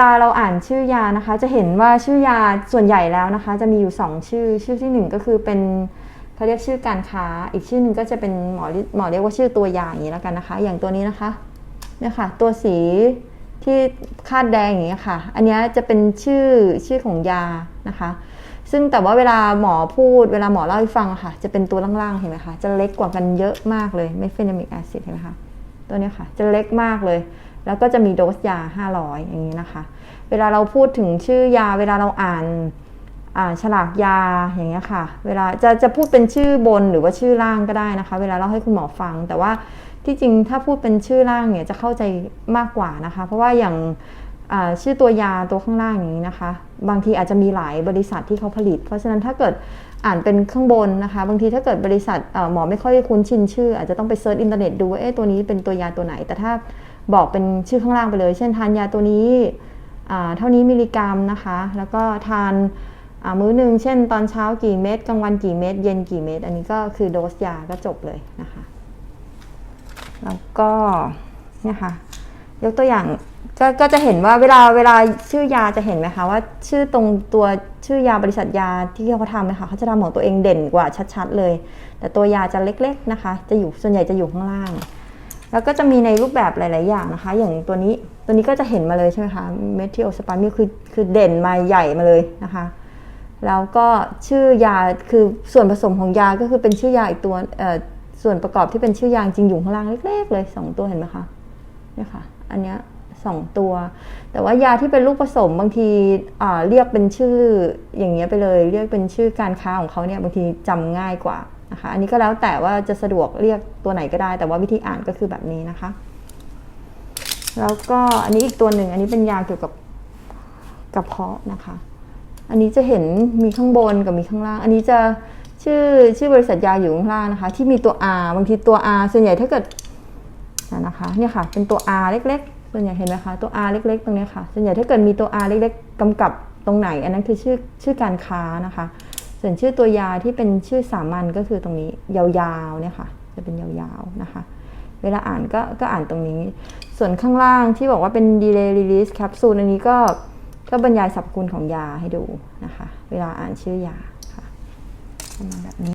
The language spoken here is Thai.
ลาเราอ่านชื่อยานะคะ จะเห็นว่าชื่อยาส่วนใหญ่แล้วนะคะ จะมีอยู่ 2 ชื่อ ชื่อที่หนึ่งก็คือเป็นเขาเรียกชื่อการค้า อีกชื่อหนึ่งก็จะเป็นหมอหมอเรียกว่าชื่อตัวยาอย่างนี้แล้วกันนะคะ อย่างตัวนี้นะคะเนี่ยค่ะ ตัวสีที่คาดแดงอย่างนี้ค่ะ อันนี้จะเป็นชื่อชื่อของยานะคะ ซึ่งแต่ว่าเวลาหมอพูดเวลาหมอเล่าให้ฟังค่ะ จะเป็นตัวล่างๆเห็นไหมคะ จะเล็กกว่ากันเยอะมากเลยเมฟเฟนามิกแอซิดเห็นไหมคะ ตัวนี้ค่ะ จะเล็กมากเลย แล้วก็จะมีโดสยา 500 อย่างนี้นะคะ เวลาเราพูดถึงชื่อยา เวลาเราอ่านอ่าฉลากยาอย่างเงี้ยค่ะ เวลาจะจะพูดเป็นชื่อบนหรือว่าชื่อล่างก็ได้นะคะ เวลาเราให้คุณหมอฟัง แต่ว่าที่จริงถ้าพูดเป็นชื่อล่างเนี่ยจะเข้าใจมากกว่านะคะ เพราะว่าอย่างชื่อตัวยาตัวข้างล่างอย่างนี้นะคะ บางทีอาจจะมีหลายบริษัทที่เขาผลิต เพราะฉะนั้นถ้าเกิดอ่านเป็นข้างบนนะคะ บางทีถ้าเกิดบริษัทหมอไม่ค่อยคุ้นชินชื่อ อาจจะต้องไปเซิร์ชอินเทอร์เน็ตดูว่าเอ๊ะตัวนี้เป็นตัวยาตัวไหน แต่ถ้า บอกเป็นชื่อข้างล่างไปเลย เช่นทานยาตัวนี้เท่านี้มิลลิกรัมนะคะ แล้วก็ทานมื้อหนึ่งเช่นตอนเช้ากี่เม็ดกลางวันกี่เม็ดเย็นกี่เม็ดอันนี้ก็คือโดสยาก็จบเลยนะคะ แล้วก็เนี่ยค่ะยกตัวอย่างก็ก็จะเห็นว่าเวลาเวลาชื่อยาจะเห็นไหมคะว่าชื่อตรงตัวชื่อยาบริษัทยาที่เขาทำนะคะเขาจะทำของตัวเองเด่นกว่าชัดๆเลย แต่ตัวยาจะเล็กๆนะคะ จะอยู่ส่วนใหญ่จะอยู่ข้างล่าง แล้วก็จะมีในรูปแบบหลาย ๆ อย่างนะคะ อย่างตัวนี้ตัวนี้ก็จะเห็นมาเลยใช่ไหมคะเมทิโอสปามิลคือคือเด่นมาใหญ่มาเลยนะคะ แล้วก็ชื่อยาคือส่วนผสมของยาก็คือเป็นชื่อยาอีกตัวส่วนประกอบที่เป็นชื่อยาจริงอยู่ข้างล่างเล็ก ๆ เลยสองตัวเห็นไหมคะเนี่ยค่ะ อันเนี้ยสองตัว แต่ว่ายาที่เป็นลูกผสมบางทีเรียกเป็นชื่ออย่างเงี้ยไปเลย เรียกเป็นชื่อการค้าของเขาเนี่ยบางทีจำง่ายกว่า นะคะอันนี้ก็แล้วแต่ว่าจะสะดวกเรียกตัวไหนก็ได้ แต่ว่าวิธีอ่านก็คือแบบนี้นะคะ แล้วก็อันนี้อีกตัวหนึ่งอันนี้เป็นยาเกี่ยวกับกระเพาะนะคะ อันนี้จะเห็นมีข้างบนกับมีข้างล่าง อันนี้จะชื่อชื่อบริษัทยาอยู่ข้างล่างนะคะ ที่มีตัว R บางทีตัว R ส่วนใหญ่ถ้าเกิดนะคะเนี่ยค่ะเป็นตัว R เล็ก ๆ ส่วนใหญ่เห็นไหมคะตัว R เล็ก ๆ ตรงนี้ค่ะ ส่วนใหญ่ถ้าเกิดมีตัว R เล็ก ๆกำกับตรงไหน อันนั้นคือชื่อชื่อการค้านะคะ ส่วนชื่อตัวยาที่เป็นชื่อสามัญก็คือตรงนี้ยาวๆเนี่ยค่ะ จะเป็นยาวๆนะคะ เวลาอ่านก็ก็อ่านตรงนี้ ส่วนข้างล่างที่บอกว่าเป็น delay release capsule อันนี้ก็ก็บรรยายสรรพคุณของยาให้ดูนะคะ เวลาอ่านชื่อยาค่ะประมาณแบบนี้